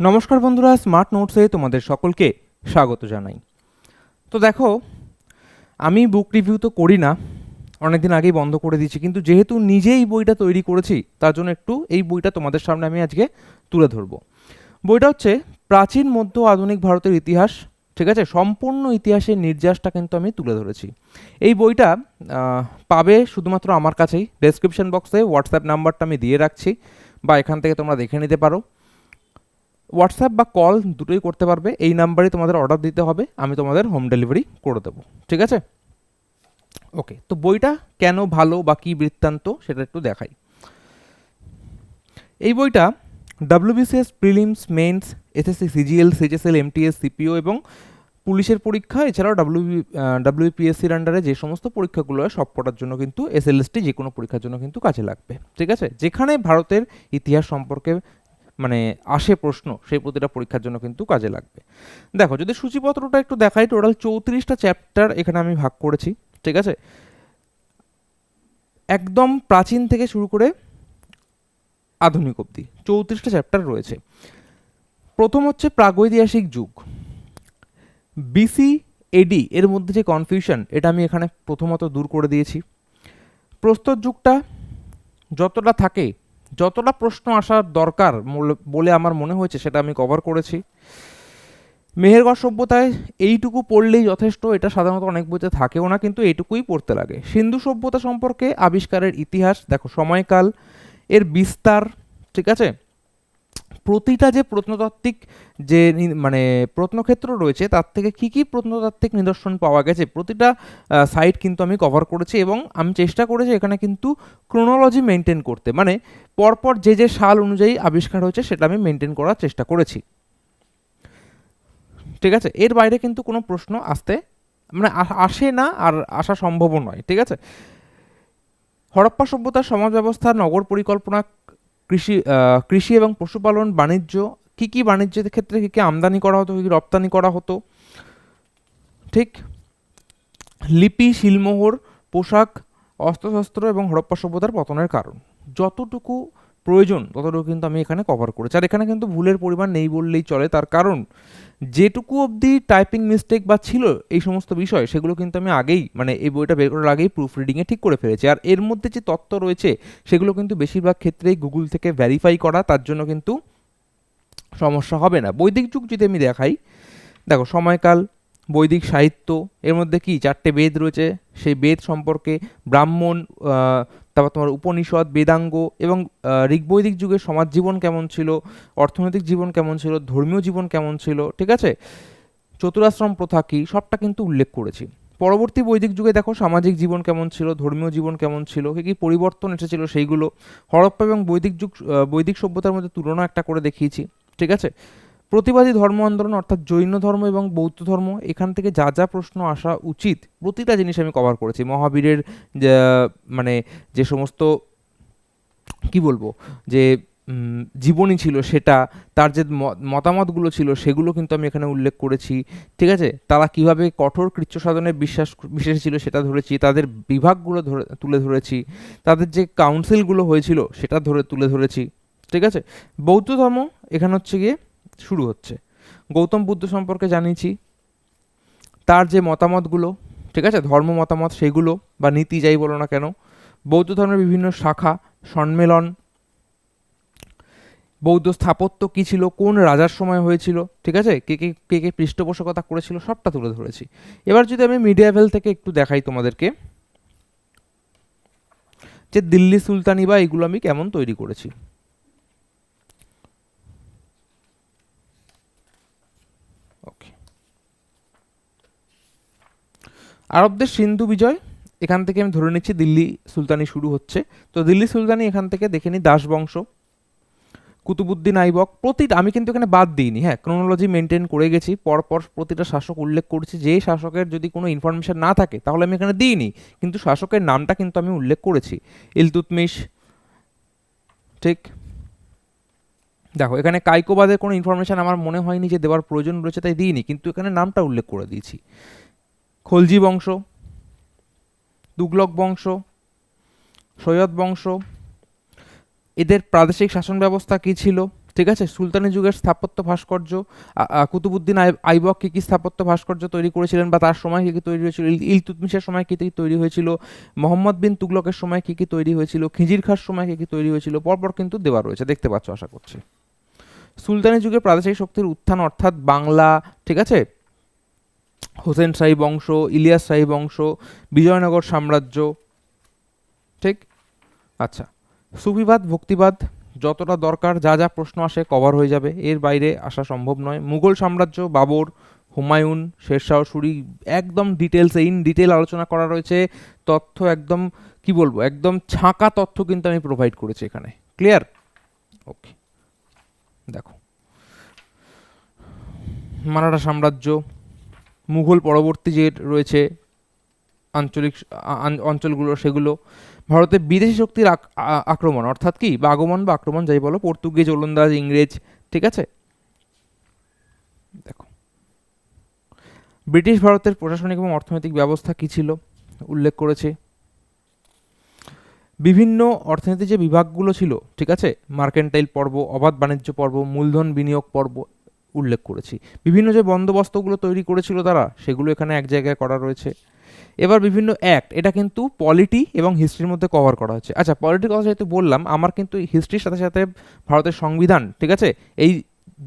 নমস্কার বন্ধুরা স্মার্ট নোটসে তোমাদের সকলকে স্বাগত জানাই। তো দেখো, আমি বুক রিভিউ তো করি না, অনেকদিন আগেই বন্ধ করে দিয়েছি, কিন্তু যেহেতু নিজেই বইটা তৈরি করেছি, তার জন্য একটু এই বইটা তোমাদের সামনে আমি আজকে তুলে ধরবো। বইটা হচ্ছে প্রাচীন, মধ্য, আধুনিক ভারতের ইতিহাস, ঠিক আছে? সম্পূর্ণ ইতিহাসের নির্যাসটা কিন্তু আমি তুলে ধরেছি। এই বইটা পাবে শুধুমাত্র আমার কাছেই ডেসক্রিপশন বক্সে হোয়াটসঅ্যাপ নাম্বারটা আমি দিয়ে রাখছি, বা এখান থেকে তোমরা দেখে নিতে পারো। হোয়াটসঅ্যাপ বা কল দুটোই করতে পারবে। এই নাম্বারে তোমাদের অর্ডার দিতে হবে। আমি তোমাদের হোম ডেলিভারি করে দেবো। ঠিক আছে? ওকে তো বইটা কেন ভালো বা কী বৃত্তান্ত সেটা একটু দেখাই। এই বইটা WBCS prelims mains SSC CGL CGSL MTS CPO এবং পুলিশের পরীক্ষা। এছাড়াও ডাব্লিউ ডাব্লিউপিএসসির আন্ডারে যে সমস্ত পরীক্ষাগুলো হয়, সব কটার জন্য কিন্তু এসএলএসটি যে কোনো পরীক্ষার জন্য কিন্তু কাজে লাগবে। ঠিক আছে? যেখানে ভারতের ইতিহাস সম্পর্কে মানে আসে প্রশ্ন, সেই প্রতিটা পরীক্ষার জন্য কিন্তু কাজে লাগবে। দেখো, যদি সূচিপত্রটা একটু দেখাই টোটাল চৌত্রিশটা চ্যাপ্টার এখানে আমি ভাগ করেছি, ঠিক আছে? একদম প্রাচীন থেকে শুরু করে আধুনিক অবধি চৌত্রিশটা চ্যাপ্টার রয়েছে। প্রথম হচ্ছে প্রাগৈতিহাসিক যুগ। বিসি এডি এর মধ্যে যে কনফিউশন এটা আমি এখানে প্রথমত দূর করে দিয়েছি। প্রস্তর যুগটা যতটা থাকে যতটা প্রশ্ন আসার দরকার বলে আমার মনে হয়েছে, সেটা আমি কভার করেছি। মেহেরগড় সভ্যতায় এইটুকু পড়লেই যথেষ্ট, এটা সাধারণত অনেক বইতে থাকেও না, কিন্তু এইটুকুই পড়তে লাগে। সিন্ধু সভ্যতা সম্পর্কে আবিষ্কারের ইতিহাস, দেখো সময়কাল, এর বিস্তার, ঠিক আছে? প্রতিটা যে প্রত্নতাত্ত্বিক যে মানে প্রত্নক্ষেত্র রয়েছে, তার থেকে কী কী প্রত্নতাত্ত্বিক নিদর্শন পাওয়া গেছে? প্রতিটা সাইট কিন্তু আমি কভার করেছি এবং আমি চেষ্টা করেছি এখানে কিন্তু ক্রোনোলজি মেনটেন করতে। মানে পরপর যে যে সাল অনুযায়ী আবিষ্কার হয়েছে, সেটা আমি মেনটেন করার চেষ্টা করেছি। ঠিক আছে? এর বাইরে কিন্তু কোনো প্রশ্ন আসতে মানে আসে না আর আসা সম্ভবও নয়। ঠিক আছে? হরপ্পা সভ্যতার সমাজ ব্যবস্থা, নগর পরিকল্পনা কৃষি কৃষি এবং পশুপালন, বাণিজ্য, কী কী বাণিজ্যের ক্ষেত্রে কী কী আমদানি করা হতো, কী কী রপ্তানি করা হতো? ঠিক? লিপি, শিলমোহর, পোশাক, অস্ত্রশস্ত্র এবং হরপ্পা সভ্যতার পতনের কারণ। যতটুকু প্রয়োজন, ততটুকু কিন্তু আমি এখানে কভার করেছি। আর এখানে কিন্তু ভুলের পরিমাণ নেই বললেই চলে, তার কারণ যেটুকু অবধি টাইপিং মিস্টেক বা ছিল এই সমস্ত বিষয়, সেগুলো কিন্তু আমি আগেই মানে এই বইটা বের করার আগেই প্রুফ রিডিংয়ে ঠিক করে ফেলেছি। আর এর মধ্যে যে তত্ত্ব রয়েছে, সেগুলো কিন্তু বেশিরভাগ ক্ষেত্রেই গুগল থেকে ভ্যারিফাই করা, তার জন্য কিন্তু সমস্যা হবে না। বৈদিক যুগ যদি আমি দেখাই, দেখো সময়কাল বৈদিক সাহিত্য, এর মধ্যে কি চারটে বেদ রয়েছে? সেই বেদ সম্পর্কে ব্রাহ্মণ তারপর তোমার উপনিষদ, বেদাঙ্গ এবং ঋগ্বৈদিক যুগের সমাজ জীবন কেমন ছিল? অর্থনৈতিক জীবন কেমন ছিল? ধর্মীয় জীবন কেমন ছিল? ঠিক আছে? চতুরাশ্রম প্রথা কি? সবটা কিন্তু উল্লেখ করেছি। পরবর্তী বৈদিক যুগে দেখো সামাজিক জীবন কেমন ছিল? ধর্মীয় জীবন কেমন ছিল? কী কী পরিবর্তন এসেছিল সেইগুলো? হরপ্পা এবং বৈদিক যুগ বৈদিক সভ্যতার মধ্যে তুলনা একটা করে দেখিয়েছি। ঠিক আছে? প্রতিবাদী ধর্ম আন্দোলন অর্থাৎ জৈন ধর্ম এবং বৌদ্ধ ধর্ম, এখান থেকে যা যা প্রশ্ন আসা উচিত, প্রতিটা জিনিস আমি কভার করেছি। মহাবীরের মানে যে সমস্ত, কি বলব, যে জীবনী ছিল সেটা, তার যে মতামতগুলো ছিল সেগুলো কিন্তু আমি এখানে উল্লেখ করেছি। ঠিক আছে? তারা কীভাবে কঠোর কৃচ্ছ সাধনে বিশ্বাস, বিশ্বাসী ছিল সেটা ধরেছি, তাদের বিভাগগুলো ধরে, তুলে ধরেছি, তাদের যে কাউন্সিলগুলো হয়েছিল সেটা ধরে, তুলে ধরেছি। ঠিক আছে? বৌদ্ধ ধর্ম, এখানে হচ্ছে গিয়ে শুরু হচ্ছে। গৌতম বুদ্ধ সম্পর্কে জানিয়েছি। তার যে মতামতগুলো, ঠিক আছে? ধর্ম মতামত সেগুলো বা নীতি যাই বলো না কেন, বৌদ্ধ ধর্মের বিভিন্ন শাখা, সম্মেলন, বৌদ্ধ স্থাপত্য কী ছিল, কোন রাজার সময় হয়েছিল, ঠিক আছে? কে কে কে কে পৃষ্ঠপোষকতা করেছিল, সবটা তুলে ধরেছি। এবার যদি আমি মিডিয়াভেল থেকে একটু দেখাই তোমাদেরকে, যে দিল্লি সুলতানি বা এগুলো আমি কেমন তৈরি করেছি। আরবদের সিন্ধু বিজয়, এখান থেকে আমি ধরে নিচ্ছি দিল্লি সুলতানি শুরু হচ্ছে। তো দিল্লি সুলতানি এখান থেকে দেখে নিই দাসবংশ, কুতুবুদ্দিন আইবক প্রতিটা আমি কিন্তু এখানে বাদ দিইনি হ্যাঁ ক্রোনোলজি মেনটেন করে গেছি, পরপর প্রতিটা শাসক উল্লেখ করেছি, যে শাসকের যদি কোনো ইনফরমেশন না থাকে, তাহলে আমি এখানে দিইনি, কিন্তু শাসকের নামটা কিন্তু আমি উল্লেখ করেছি। ইলতুতমিশ, ঠিক? দেখো, এখানে কাইকোবাদের কোনো ইনফরমেশন আমার মনে হয়নি যে দেওয়ার প্রয়োজন রয়েছে, তাই দিইনি, কিন্তু এখানে নামটা উল্লেখ করে দিয়েছি। খলজি বংশ তুগলক বংশ, সৈয়দ বংশ। এদের প্রাদেশিক শাসন ব্যবস্থা কী ছিল? ঠিক আছে? সুলতানি যুগের স্থাপত্য ভাস্কর্য কুতুবুদ্দিন আই- আইবক কী কী স্থাপত্য ভাস্কর্য তৈরি করেছিলেন বা তার সময় কী কী তৈরি হয়েছিল? ইল- ইলতুতমিশের সময় কী কী তৈরি হয়েছিল? মোহাম্মদ বিন তুগলকের সময় কী কী তৈরি হয়েছিল? খিজির খার সময় কী কী তৈরি হয়েছিল? পরপর কিন্তু দেওয়া রয়েছে, দেখতে পাচ্ছ, আশা করছি। সুলতানি যুগে প্রাদেশিক শক্তির উত্থান অর্থাৎ বাংলা, ঠিক আছে? হোসেন শাহী বংশ, ইলিয়াস শাহী বংশ, বিজয়নগর সাম্রাজ্য, ঠিক? আচ্ছা সুফিবাদ, ভক্তিবাদ, যতটা দরকার, যা যা প্রশ্ন আসে কভার হয়ে যাবে। এর বাইরে আসা সম্ভব নয়। মুঘল সাম্রাজ্য, বাবর, হুমায়ুন, শেরশাহ, সুরি, একদম ডিটেলস ইন ডিটেল আলোচনা করা রয়েছে। তথ্য একদম, কি বলব, একদম ছাঁকা তথ্য কিন্তু আমি প্রোভাইড করেছি এখানে। ক্লিয়ার ওকে দেখো। মারাঠা সাম্রাজ্য মুঘল পরবর্তী যে রয়েছে আঞ্চলিক অঞ্চলগুলো, সেগুলো, ভারতে বিদেশি শক্তির আক্রমণ, অর্থাৎ কি, বা আগমন বা আক্রমণ যাই বলো, পর্তুগিজ, ওলন্দাজ, ইংরেজ, ঠিক আছে? দেখো। ব্রিটিশ ভারতের প্রশাসনিক এবং অর্থনৈতিক ব্যবস্থা কী ছিল? উল্লেখ করেছে। বিভিন্ন অর্থনীতির যে বিভাগগুলো ছিল, ঠিক আছে? মার্কেন্টাইল পর্ব, অবাধ বাণিজ্য পর্ব, মূলধন বিনিয়োগ পর্ব উল্লেখ করেছি। বিভিন্ন যে বন্দোবস্তগুলো তৈরি করেছিল তারা, সেগুলো এখানে এক জায়গায় করা রয়েছে। এবার বিভিন্ন অ্যাক্ট এটা কিন্তু পলিটি এবং হিস্ট্রির মধ্যে কভার করা হচ্ছে। আচ্ছা পলিটির কথা যেহেতু বললাম, আমার কিন্তু হিস্ট্রির সাথে সাথে ভারতের সংবিধান, ঠিক আছে? এই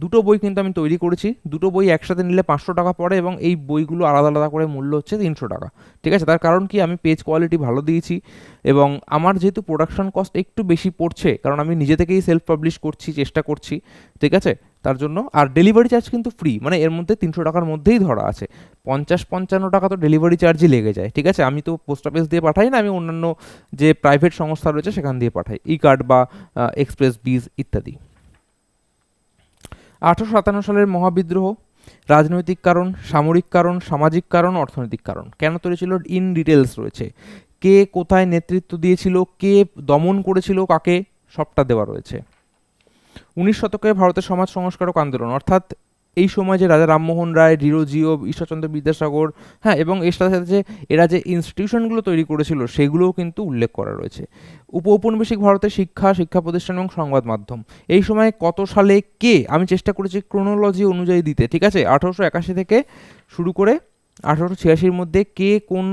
দুটো বই কিন্তু আমি তৈরি করেছি। দুটো বই একসাথে নিলে পাঁচশো টাকা পড়ে এবং এই বইগুলো আলাদা আলাদা করে মূল্য হচ্ছে তিনশো টাকা। ঠিক আছে? তার কারণ কি? আমি পেজ কোয়ালিটি ভালো দিয়েছি এবং আমার যেহেতু প্রোডাকশন কস্ট একটু বেশি পড়ছে, কারণ আমি নিজে থেকেই সেলফ পাবলিশ করছি, চেষ্টা করছি, ঠিক আছে? তার জন্য আর ডেলিভারি চার্জ কিন্তু ফ্রি মানে এর মধ্যে তিনশো টাকার মধ্যেই ধরা আছে। পঞ্চাশ পঞ্চান্ন টাকা তো ডেলিভারি চার্জই লেগে যায়, ঠিক আছে? আমি তো পোস্ট অফিস দিয়ে পাঠাই না, আমি অন্যান্য যে প্রাইভেট সংস্থা রয়েছে সেখান দিয়ে পাঠাই ই কার্ড বা এক্সপ্রেস বিজ ইত্যাদি। আঠারোশো সাতান্ন সালের মহাবিদ্রোহ, রাজনৈতিক কারণ, সামরিক কারণ, সামাজিক কারণ, অর্থনৈতিক কারণ। কেন তৈরি ছিল? ইন ডিটেলস রয়েছে। কে কোথায় নেতৃত্ব দিয়েছিল? কে দমন করেছিল? কাকে? সবটা দেওয়া রয়েছে। উনিশ শতকে ভারতের সমাজ সংস্কারক আন্দোলন, অর্থাৎ এই সময় যে রাজা রামমোহন রায় ডিরোজিও ঈশ্বরচন্দ্র বিদ্যাসাগর হ্যাঁ এবং এর সাথে সাথে যে এরা যে ইনস্টিটিউশনগুলো তৈরি করেছিল, সেগুলোও কিন্তু উল্লেখ করা রয়েছে। উপ ঔপনিবেশিক ভারতের শিক্ষা শিক্ষা প্রতিষ্ঠান এবং সংবাদ মাধ্যম। এই সময় কত সালে কে, আমি চেষ্টা করেছি ক্রোনোলজি অনুযায়ী দিতে, ঠিক আছে? আঠারোশো একাশি থেকে শুরু করে আঠারোশো ছিয়াশির মধ্যে কে কোন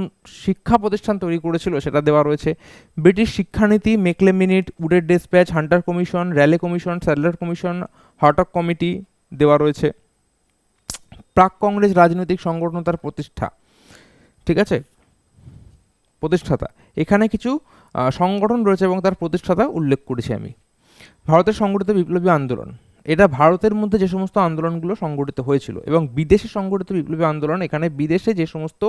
শিক্ষা প্রতিষ্ঠান তৈরি করেছিল সেটা দেওয়া রয়েছে। ব্রিটিশ শিক্ষানীতি Macaulay minute উডের despatch, Hunter commission, Raleigh commission, Sadler commission Hartog committee দেওয়া রয়েছে। প্রাক কংগ্রেস রাজনৈতিক সংগঠন তার প্রতিষ্ঠা। ঠিক আছে? প্রতিষ্ঠাতা। এখানে কিছু সংগঠন রয়েছে এবং তার প্রতিষ্ঠাতা উল্লেখ করেছি আমি। ভারতের সংগঠিত বিপ্লবী আন্দোলন। এটা ভারতের মধ্যে যে সমস্ত আন্দোলনগুলো সংগঠিত হয়েছিল এবং বিদেশে সংগঠিত বিপ্লবী আন্দোলন, এখানে বিদেশে যে সমস্ত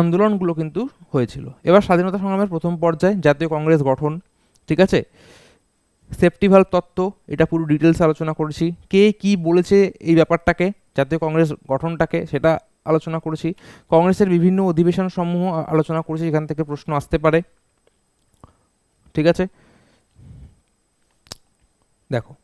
আন্দোলনগুলো কিন্তু হয়েছিল। এবার স্বাধীনতা সংগ্রামের প্রথম পর্যায়ে, জাতীয় কংগ্রেস গঠন। ঠিক আছে? সেফটি ভাল্ভ তত্ত্ব, এটা পুরো ডিটেলস আলোচনা করেছি। কে কি বলেছে এই ব্যাপারটাকে? জাতীয় কংগ্রেস গঠনটাকে সেটা আলোচনা করেছি। কংগ্রেসের বিভিন্ন অধিবেশন সমূহ আলোচনা করেছি, এখান থেকে প্রশ্ন আসতে পারে। ঠিক আছে? দেখো,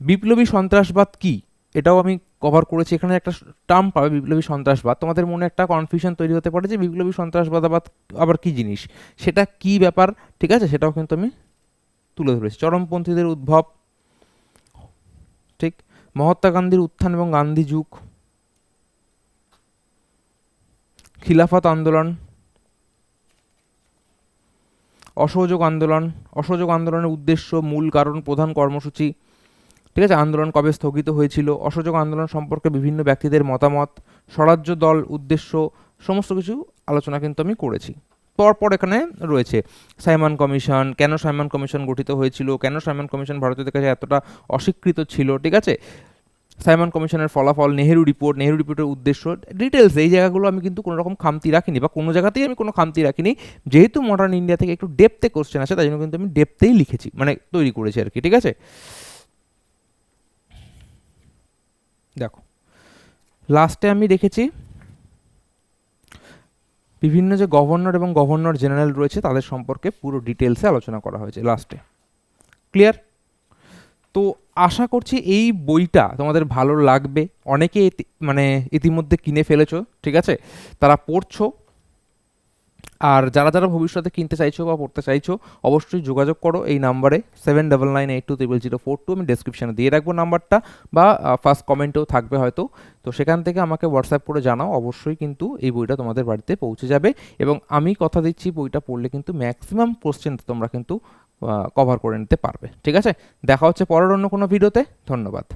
বিপ্লবী সন্ত্রাসবাদ কি? এটাও আমি কভার করেছি। এখানে একটা টার্ম পাবে, বিপ্লবী সন্ত্রাসবাদ। তোমাদের মনে একটা কনফিউশন তৈরি হতে পারে যে বিপ্লবী সন্ত্রাসবাদ আবার আবার কি জিনিস? সেটা কি ব্যাপার? ঠিক আছে? সেটাও কিন্তু আমি তুলে ধরেছি। চরমপন্থীদের উদ্ভব। ঠিক? মহাত্মা গান্ধীর উত্থান এবং গান্ধী যুগ, খিলাফত আন্দোলন, অসহযোগ আন্দোলন, অসহযোগ আন্দোলনের উদ্দেশ্য, মূল কারণ, প্রধান কর্মসূচি, ঠিক আছে? আন্দোলন কবে স্থগিত হয়েছিল? অসহযোগ আন্দোলন সম্পর্কে বিভিন্ন ব্যক্তিদের মতামত, স্বরাজ্য দল উদ্দেশ্য, সমস্ত কিছু আলোচনা কিন্তু আমি করেছি। পরপর এখানে রয়েছে। সাইমন কমিশন, কেন সাইমন কমিশন গঠিত হয়েছিল? কেন সাইমন কমিশন ভারতীয়দের কাছে এতটা অস্বীকৃত ছিল? ঠিক আছে? সাইমন কমিশনের ফলাফল, নেহেরু রিপোর্ট নেহেরু রিপোর্টের উদ্দেশ্য ডিটেলস এই জায়গাগুলো আমি কিন্তু কোনো রকম খামতি রাখিনি বা কোনো জায়গাতেই আমি কোনো খামতি রাখিনি। যেহেতু মডার্ন ইন্ডিয়া থেকে একটু ডেপতে কোশ্চেন আছে তাই জন্য কিন্তু আমি ডেপতেই লিখেছি মানে তৈরি করেছি আর কি, ঠিক আছে? দেখো লাস্টে আমি রেখেছি বিভিন্ন যে গভর্নর এবং গভর্নর জেনারেল রয়েছে, তাদের সম্পর্কে পুরো ডিটেলসে আলোচনা করা হয়েছে লাস্টে। ক্লিয়ার? তো আশা করছি এই বইটা তোমাদের ভালো লাগবে। অনেকে মানে ইতিমধ্যে কিনে ফেলেছো, ঠিক আছে? তারা পড়ছো আর যারা যারা ভবিষ্যতে কিনতে চাইছো বা পড়তে চাইছো, অবশ্যই যোগাযোগ করো এই নাম্বারে seven double nine eight two triple zero four two আমি ডেসক্রিপশানে দিয়ে রাখব নাম্বারটা বা ফার্স্ট কমেন্টেও থাকবে হয়তো। তো সেখান থেকে আমাকে হোয়াটসঅ্যাপ করে জানাও, অবশ্যই কিন্তু এই বইটা তোমাদের বাড়িতে পৌঁছে যাবে এবং আমি কথা দিচ্ছি, বইটা পড়লে কিন্তু ম্যাক্সিমাম কোশ্চেন তোমরা কিন্তু কভার করে নিতে পারবে। ঠিক আছে? দেখা হচ্ছে পরের অন্য কোনো ভিডিওতে ধন্যবাদ।